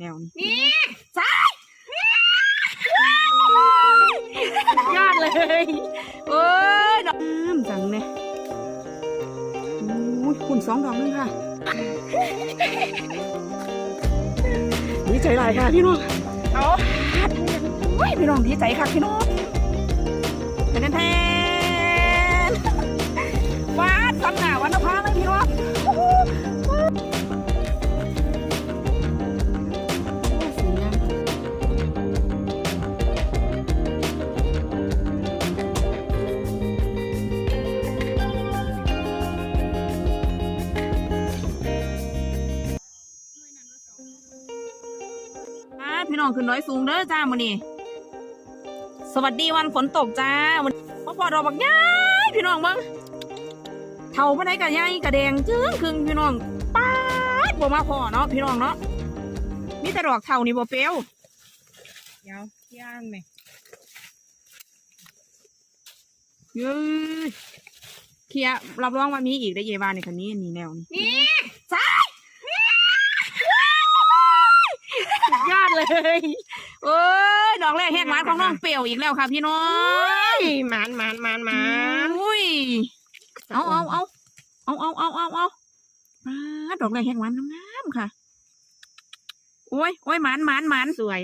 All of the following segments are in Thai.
แนวนี้นี่ใช่ยอดเลยเอ้ยดอกน้ำจังเนี่ยอุ้ยคุณสองดอกนึงค่ะดีใจหลายค่ะพี่น้องเอาโอ้ยพี่น้องดีใจค่ะพี่น้องแทนแทนวาดสำหนาวัน อ่าพี่น้องขึ้นน้อยสูงเด้อจ้ามื้อนี้สวัสดีวันฝนตกจ้าวันพ่อพอดอกบักย้ายพี่น้องเบิ่งเท่าปานใดกะย้ายกะแดงจึ้งครึ่งพี่น้องป๊าดบ่มาพอเนาะพี่น้องเนาะมีแต่ดอกเท่านี่บ่เปรี้ยวเดี๋ยวย่างไหมเย้ยเคลียร์รับรองว่ามีอีกได้เยวานในคันนี้นี่แนวนี้นี่ใช่ ยอดเลย เอ้ยดอกแรกแหกหวานของน้องเปรี้ยวอีกแล้วค่ะพี่น้องหมานหมานหมานหมานอุ้ย เอาเอาเอาเอาเอาเอาเอาเอามาดอกแรกแหกหวานงามๆค่ะ โอ้ยโอ้ยหมานหมานหมานสวย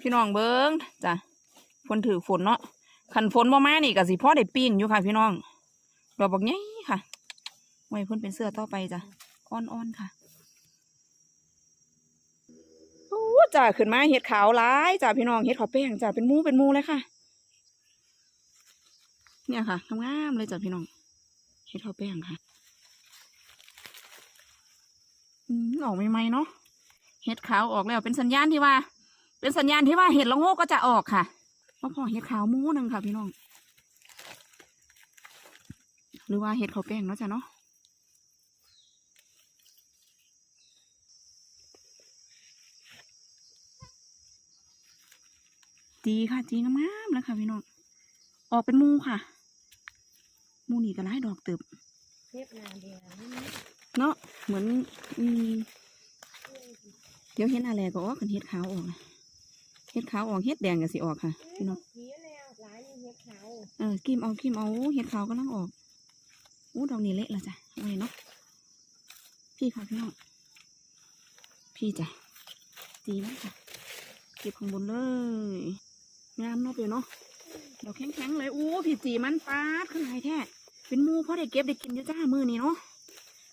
พี่น้องเบิ้งจ้ะฝนถือฝนเนาะขันฝนบ่มานี่ก็สิพ่อได้ปิ้งอยู่ค่ะ พี่น้องดอกบักใหญ่ค่ะไว้เพิ่นเป็นเสื้อต่อไปจ้ะอ่อนๆค่ะโอ้ จ้ะขึ้นมาเห็ดขาวหลายจ้ะพี่น้องเห็ดขาวแป้งจ้ะเป็นมูเป็นมูเลยค่ะ เนี่ยค่ะงามเลยจ้ะพี่น้องเห็ดขาวแป้งค่ะอืมออกใหม่ๆเนาะเห็ดขาวออกแล้วเป็นสัญญาณที่ว่า เป็นสัญญาณที่ว่าเห็ดละโงกก็จะออกค่ะมาพอเห็ดขาวมูหนึ่งค่ะ พี่น้อง หรือว่าเห็ดขาวแป้งเนาะจ้ะเนาะ จีค่ะจีงามๆแล้วค่ะพี่น้องออกเป็นหมูค่ะหมูนี่ก็ไล่ดอกเติบเทปนาเดียวเนาะเหมือนอืมเดี๋ยวเห็ดอะไรก็ออกกันเห็ดขาวออกนะเห็ดขาวออกเห็ดแดงก็สิออกค่ะพี่น้องผีแล้วหลายเห็ดขาวเออกิมเอากิมเอาเห็ดขาวกำลังออกอู้ดอกนี้เละและจ้ะเอาไว้เนาะพี่ค่ะพี่น้องพี่จ้ะดีมากค่ะเก็บข้างบนเลย งามเนาะเปียเนาะเดอกแข็งๆเลย อู้พี่จีมันปาดขึ้นไหนแท้ เป็นมูเพราะได้เก็บได้กินอยู่จ้ามือนี่เนาะ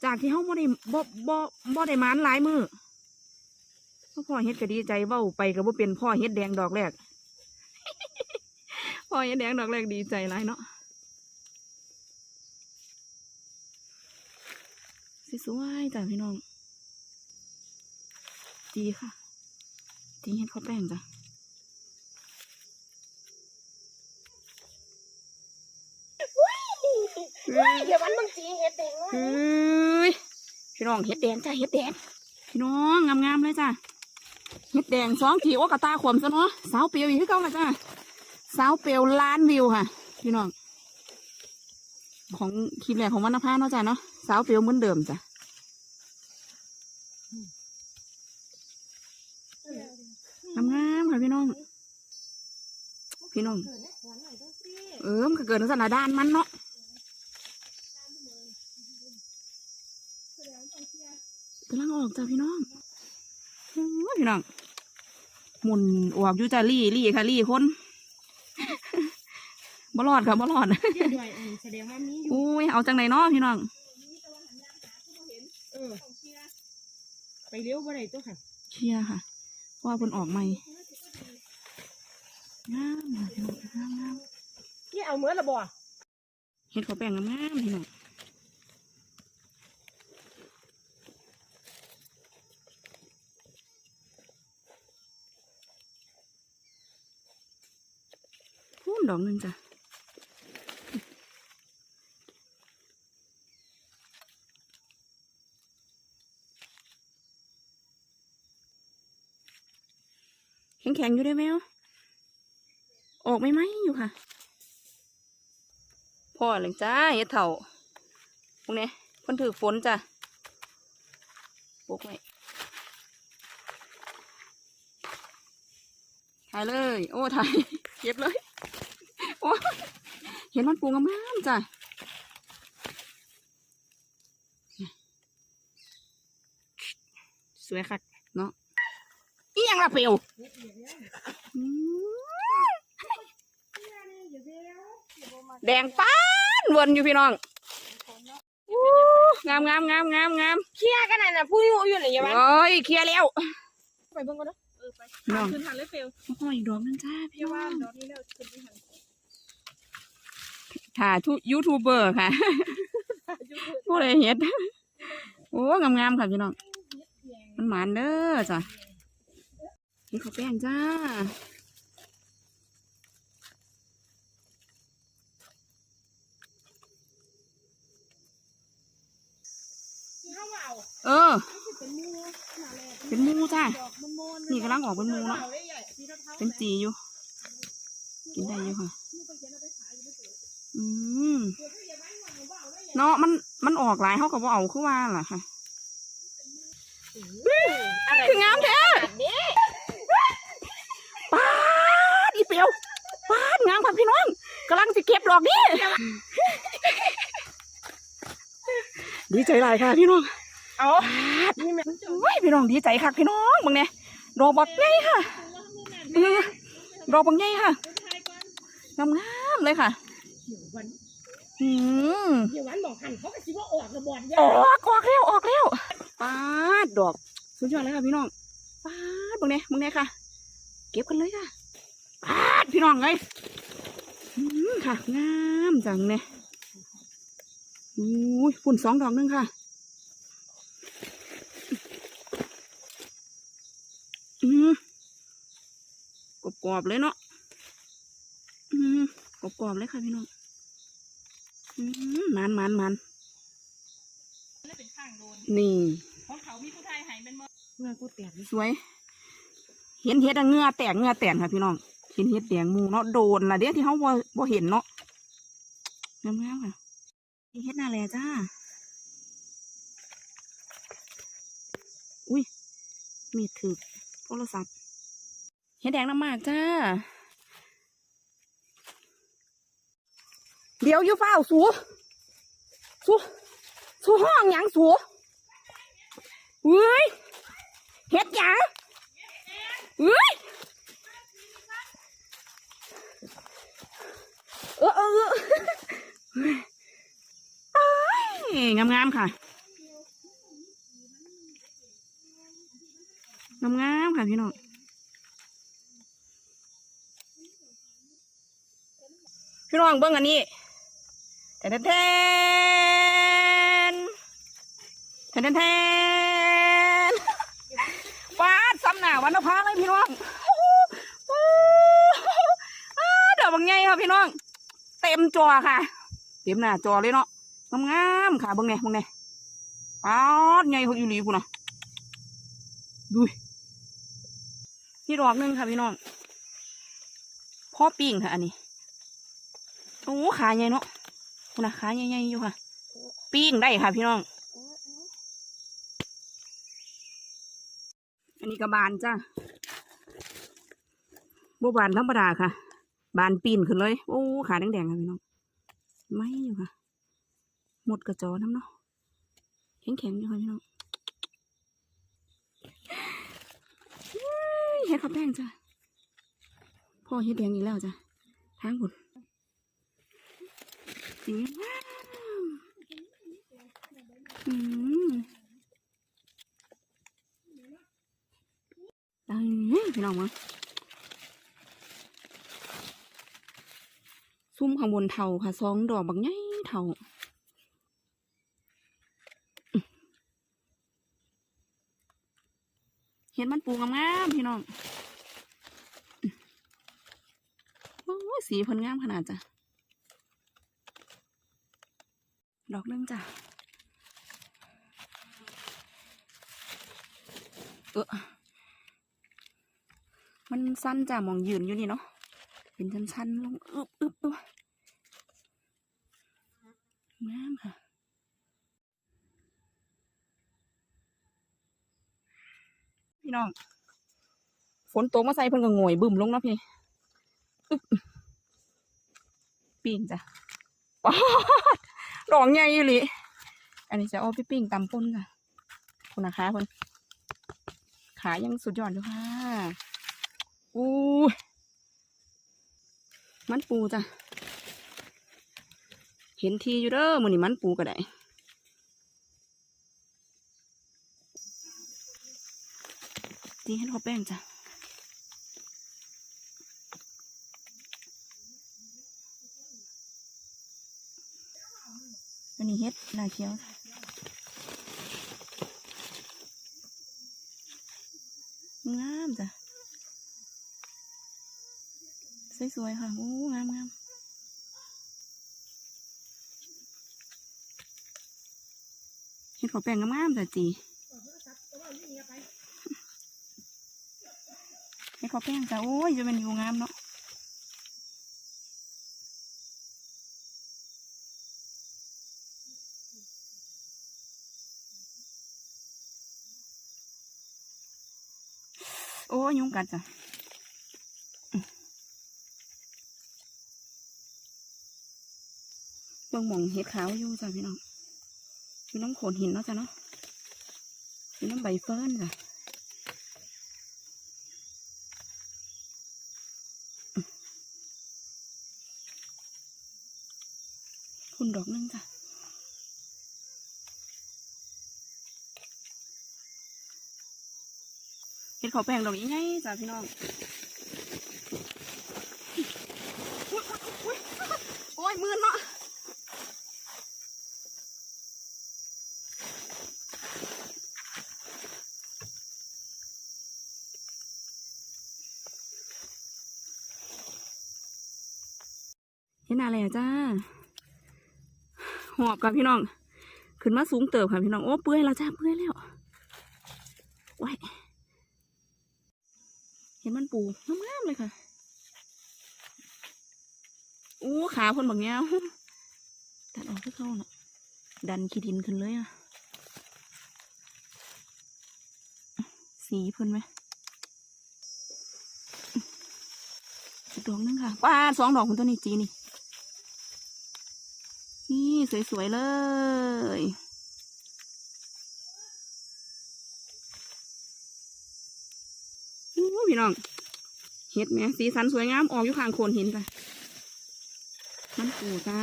จากที่เขาบ่ได้บ่บ่บ่ได้มานหลายมือพ่อเฮ็ดก็ดีใจเว้าไปก็บ่เป็นพ่อเฮ็ดแดงดอกแรก พ่อเฮ็ดแดงดอกแรกดีใจหลายเนาะสวยๆจ้ะพี่น้อง ดีค่ะ ดีเฮ็ดข้าวแป้งจ้ะ เดี๋ยวันมึงจีเห็ดแดงเฮ้ยพี่น้องเฮ็ดแดงจ้ะเฮ็ดแดงพี่น้องงามๆเลยจ้ะเฮ็ดแดงสองขีโอกระตาขวมซะเนาะสาวเปียวอีกเก่าละจ้ะสาวเปียวล้านวิวค่ะ พี่น้องของคลิปแรกของวันนภาเนาะจ้ะเนาะสาวเปียวเหมือนเดิมจ้ะงามๆค่ะพี่น้อง พี่น้อง เออเออมันก็เกิดในสถานด้านมันเนาะ กำลังออกจ้ะพี่น้องโอ้ยพี่น้องหมุนออกอยู่จ้ะลี่ลี่ค่ะลี่คนบ่รอดค่ะบ่รอดเดี๋ยวด้วยอันนี้แสดงว่ามีอยู่อุ้ยเอาจังไหนเนาะพี่น้องเออไปเร็วบ่ได้ตัวค่ะเชียร์ค่ะเพราะว่าเพิ่นออกใหม่งามค่ะพี่น้องงามงามนี่เอาเมื่อละบ่เห็ดข้าวแป้งงามๆพี่น้อง ดอกหนึ่งจ้ะแข็งๆอยู่ได้ไหมอะออกไม่ไหมอยู่ค่ะพ่อเลยจ้าเฮ็ดเถ่าพวกนี้เพิ่นถือฝนจ้ะปกไว้ถ่ายเลย โอ้ถ่ายเก็บเลย อเห็นมันปูงามๆจ้ะสวยคักเนาะอียังละเปียวแดงป้านวนอยู่พี่น้องงามงามงามงามงามเคลียกันน่ะนะผู้อยู่อยู่ไหนยาวันโอ้ยเคลียแล้ว ไปเบิ่งก่อนเนาะเออไปขึ้นหันเลยเฟลโอ้ยอีกดอกนึงจ้าพี่ว่าดอกนี้แล้วขึ้นไปหัน ค่ะทุยูทูบเบอร์ค่ะผู้ใดเห็ดโอ้งามๆค่ะพี่น้องมันหมานเด้อจ้ะนี่ข้าวแป้งจ้าที่เขาว่าเอาเออ เป็นมูขนาดแรกเป็นหมูจ้าดอกมันโมนนี่กำลังออกเป็นหมูเนาะอาได้ใหญ่ที่เท่าๆเป็นจีอยู่ กินได้อยู่ค่ะมูไปเขียนเอาไปขายอยู่ไม่เจออืมเดี๋ยวถ้าอย่าไว้หวังว่าเอาได้ใหญ่เนาะมันมันออกหลายเขาก็บ่เอาคือว่าล่ะค่ะอะไรคืองามแท้นี้ป้าดอีเปียวป้าดงามค่ะพี่น้องกำลังจะเก็บดอกนี้ดีใจหลายค่ะพี่น้องเอานี่แม่โอ้ยพี่น้องดีใจค่ะพี่น้องมึงเนี่ยดอกบักใหญ่ค่ะเออดอกบักใหญ่ค่ะงามงามๆเลยค่ะ เดี๋ยววันอืมเดี๋ยววันบอกหันเขาก็คิดว่าออกระบอดยาออกออกแล้วออกแล้วป้าดดอกสุดยอดเลยค่ะพี่น้องป้าดมึงเนี่ยมึงเนี่ยค่ะ เก็บกันเลยค่ะป้าดพี่น้องเลยอืมค่ะงามจังเนี่ยอุ้ยฝุ่นสองดอกหนึงค่ะอืมกรอบๆเลยเนาะอืมกรอบๆเลยค่ะพี่น้องอื มมันมันมันเป็นข้างโดนนี่ของเขามีผู้ชายหายเป็นเมื่อเมื่อกูเตียนสวย เห็นเห็ดอะเหงือแตกเหงือแตกค่ะพี่น้องเห็นเห็ดแดงหมูเนาะโดนละเดี๋ยวที่เขาบ่บ่เห็นเนาะงามๆค่ะนี่เห็ดหน้าแลจ้า อุ้ยมีดถือโทรศัพท์เห็ดแดงน้ำมากจ้า เดี๋ยวอยู่เฝ้าสูสูสูห้องหยังสูเฮ้ยเฮ็ดหยังเฮ้ยเออเออเอองามๆค่ะงามๆค่ะพี่น้องพี่น้องเบิ่งอันนี้ แทนแทนแทนแทนฟาดซ้ำหน้าวันนภาเลยพี่น้องเดี๋ยวบางไงค่ะพี่น้อง เต็มจอค่ะ เต็มหน้าจอเลยเนาะงามๆค่ะบิ่งเนี่ยเบิ่งเนี่ยปาดไงเขาอยู่หลีพูนะดูนี่ดอกหนึงค่ะพี่น้องพ่อปิ้งค่ะอันนี้โอ้ขาใหญ่เนาะ นะขาใหญ่ๆอยู่ค่ะ ปิ้งได้ค่ะ พี่น้อง อันนี้ก็บานจ้าโบบานธรรมดาค่ะ บานปีนขึ้นเลย โอ้ขาแดงๆค่ะพี่น้อง ไม่อยู่ค่ะ หมดกระจอน้ำเนาะ แข็งๆอยู่ค่ะพี่น้องเฮ้ยเฮ็ดข้าวแป้งจ้ะพ่อเฮ็ดแดงอีกแล้วจ้ะทางบุญ สีงามอืมดังนี้พี่น้องมาซุ่มข้างบนเถาค่ะสองดอกบางใหญ่เถาเห็นมันปูงามๆพี่น้อง โอ้สีพิ่นงามขนาดจ้ะ ดอกนึงจ้ะเออมันสั้นจ้ะมองยืนอยู่นี่เนาะเป็นชั้นๆลงอึบอึบอึบงามค่ะพี่น้องฝนตกมาใส่เพิ่นก็โงอยบึ้มลงเนาะพี่อึบปิ้งจ้ะป๊าด ดอกใหญ่อีหลีอันนี้จะเอาไปปิ้งตำป่นจ้ะคุณนะคะคนขายังสุดยอดอยู่ค่ะอู้มันปูจ้ะ เห็นทีอยู่เด้อมื้อนี้มันปูก็ได้ตีให้เขาแป้งจ้ะ อันนี้เฮ็ดนาเขียวงามจ้ะสวยๆค่ะโอ้งามงามเฮ็ดเขาแป้งงามๆจ้ะจีให้เขาแป้งจ้ะโอ้ยจะเป็นอยู่งามเนาะ โอ้ยยุงกัดจ้ะเบิ่งหม่องเห็ดขาวอยู่จ้ะพี่น้องอยู่น้ำโขดหินเนาะจ้ะเนาะอยู่น้ำใบเฟิร์นจ้ะคุณดอกหนึงจ้ะ เขาแป้งดอกยังไงจ้ะพี่น้องโอ้ยมือเนาะเห็นอะไรอะจ้าหอบกับพี่น้อง ขึ้นมาสูงเติบค่ะพี่น้อง โอ้เปื่อยแล้วจ้าเปื่อยแล้วไว้ายเห็นมัน ปูงามๆเลยค่ะโอ้ขาคนแบบเนี้ยตัดออกที่เข้าเน่ะดันขี้ดินขึ้นเลยอะ สีเพิ่นไหมอีกดอกนึงค่ะป้าดสองดอกคุณตัวนี้จีนี่ นี่สวยๆเลยโอ้พี่น้อง เห็ดแหมสีสันสวยงามออกอยู่ข้างโคนหินจ้ะมันปูจ้า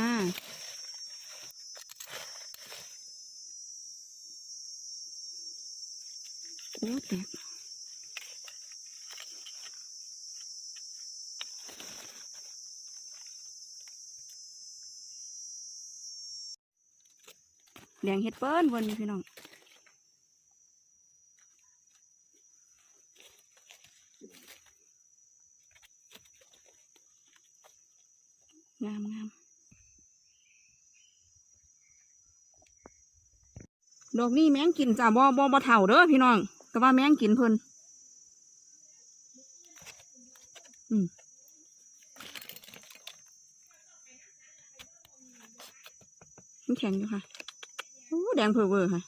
โอ้แตกแดงเห็ดเปิ้นวนอยู่พี่น้องามงาม ดอกนี้แมงกินจ้ะบ่บ่บ่เท่าเด้อพี่น้องแต่ว่าแมงกินเพิ่นอืมมันแข็งอยู่ค่ะโอ้แดงเพอเวอร์ค่ะ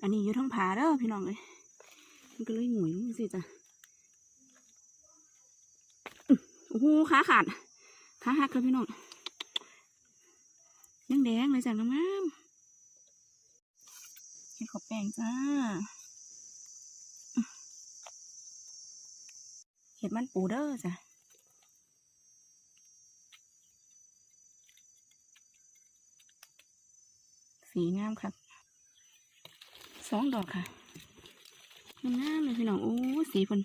อันนี้อยู่ทั้งผาเด้อพี่น้องเลยมันก็เลยหงวยสิจ้ะอื้อโอ้โหขาขาดขาหักครับพี่น้องยังแดงเลยจ้ะงาม เห็ดขอบแป้งจ้า เห็ดมันปูเด้อจ้ะสีงามครับสองดอกค่ะงามเลยพี่น้องโอ้สีเพิ่น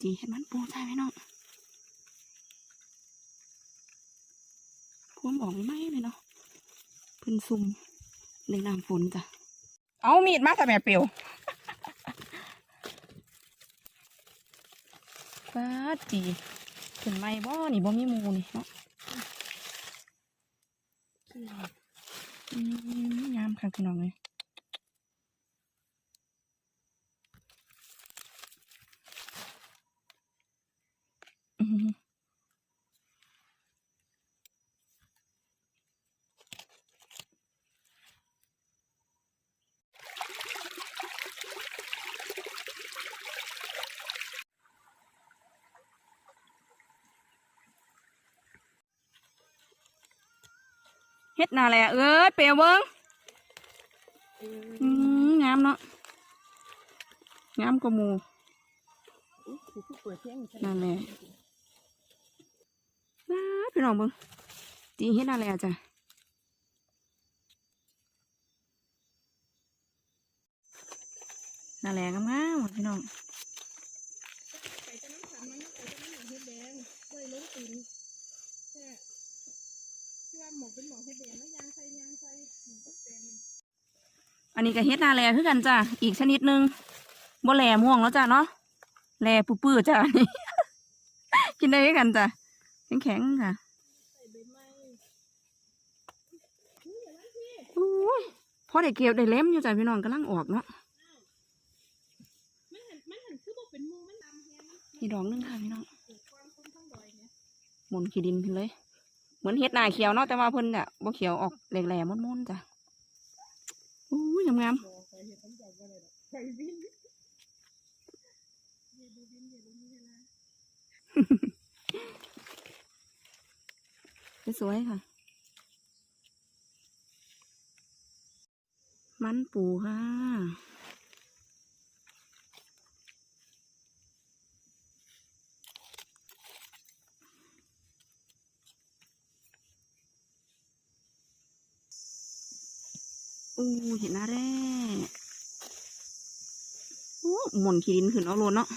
จีเห็ดมันปูใช่ไหมน้องพวมออกไม่ไหมเลยเนาะเพิ่นซุ่มในน้ำฝนจ้ะ เอามีดมาแต่แม่เปียวฟ้าดจีขึ้นไม่บ่นี่บ่มีหมูนี่เนาะอืมงามค่ะพี่น้องเลย เฮ็ดนาแหละเอ้ยเปียวเบิ้งงามเนาะงามกว่ามูนั่นแหละว้าพี่น้องเบิ้งจีเฮ็ดอะไรอะจ้ะนั่นแหละงามๆพี่น้อง ไปจะน้ำขันมันไปจะน้ำหมอกเฮ็ดแดงไว้ล้มตีนแค่ที่ว่าหมอกเป็นหมอกเฮ็ดแดงแล้วยางใส่ยางใส่หมอกก็แดง อันนี้ก็เฮ็ดนาแลคือกันจ้ะอีกชนิดหนึงบ่แหลม่วงแล้วจ้ะเนาะแหลปื้อๆจ้ะนี่กินได้คือกันจ้ะแข็งๆค่ะใส่ใบไม้อุ้ยพอได้เก็บได้เล็มอยู่จ้ะพี่น้องกำลังออกเนาะมันหันมันหันคือบ่ดำแฮงมันอีกดอกหนึงค่ะพี่น้องมคุ้มทั้งดอยเนี่ยหมุนขี้ดินขึ้นเลย เหมือนเฮ็ดนาเขียวเนาะแต่ว่าเพิ่นน่ะบ่เขียวออกแหลมๆม่นๆจ้ะ งามงดอกบ่ได้ดอกเคยวินเฮ็ดดูวินเฮ็ดดูนี่นะๆสวยค่ะ มันปูค่ะ อู้เห็นหน้าแร่โอ้หมุนขีดินขึ้นเอาโลนเนาะ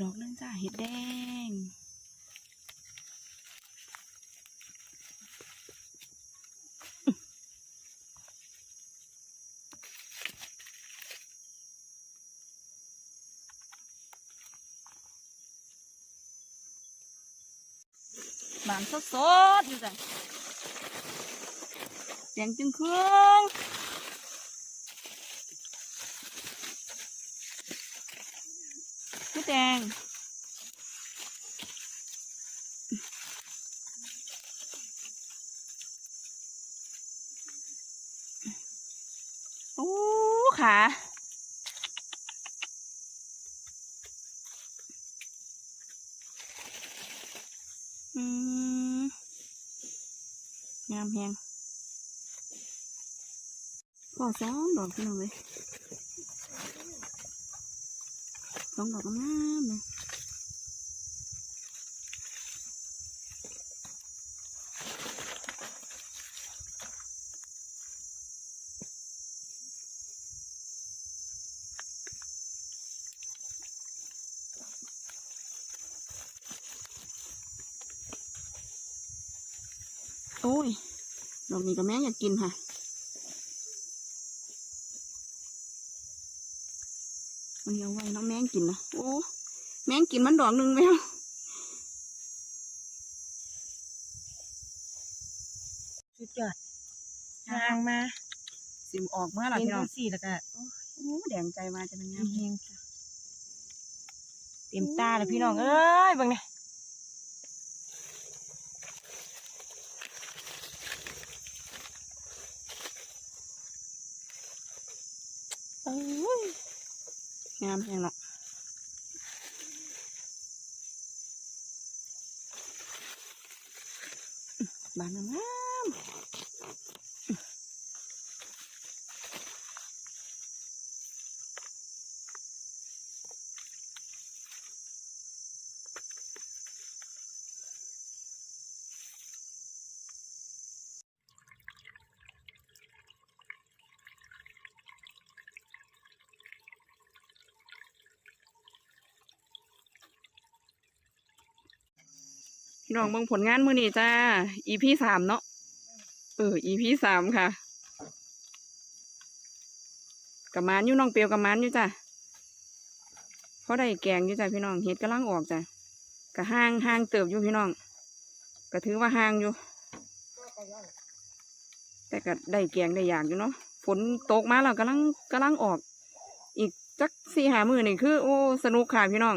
ดอกนึงจ้าเห็ดแดงบานสดๆอยู่จ้ะแดงจึงเครื่องไม่แดง โอ้ขาอืมงามแฮงพอสองดอกพี่น้องเลย สองดอกงามเลยโอ้ย ดอกนี้ก็แม่อยากกินค่ะ มันเอาไว้เน้องแมงกินนะโอ้แมงกินมันดอกหนึ่งแล้วสุดยอดทางมา สิมออกมาแล้วเห็นพี่น้จัองงซี่แล้วก็โอ้แดงใจมาจะเป็นงามเฮงๆจ้ะเต็มตาแล้วพี่น้องเอ้ยเบิ่งนี่โอ้ย งามแพงเนาะบานงาม พี่น้องเบิ่งผลงานมือนี้จ้า EP สามเนาะ เออ EP สามค่ะกับมานอยู่น้องเปียวกับมานอยู่จ้ะเพราะได้แกงอยู่จ้ะพี่น้องเห็ดกำลังออกจ้ะกะห้างห้างเติบอยู่พี่น้องก็ถือว่าห้างอยู่ แต่ก็ได้แกงได้อยากอยู่เนาะฝนตกมาแล้วกำลังกำลังออก อีกจักสี่หามือนี่คือ โอ้ สนุกค่ะพี่น้อง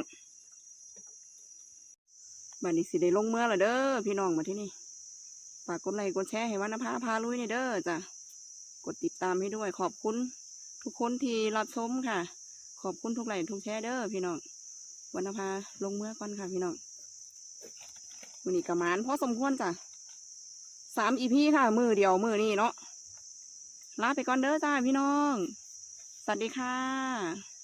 บัดนี้สิได้ลงเมื่อละเด้อพี่น้องมาที่นี่ฝากกดไลค์กดแชร์ให้วันนภาพาลุยในเด้อจ้ะกดติดตามให้ด้วยขอบคุณทุกคนที่รับชมค่ะ ขอบคุณทุกไลค์ทุกแชร์เด้อพี่น้องวันนภาลงเมื่อก่อนค่ะพี่น้องวันนี้กระมานพอสมควรจ้ะสามอีพีค่ะ มือเดียวมือนี่เนาะลาไปก่อนเด้อจ้าพี่น้อง สวัสดีค่ะ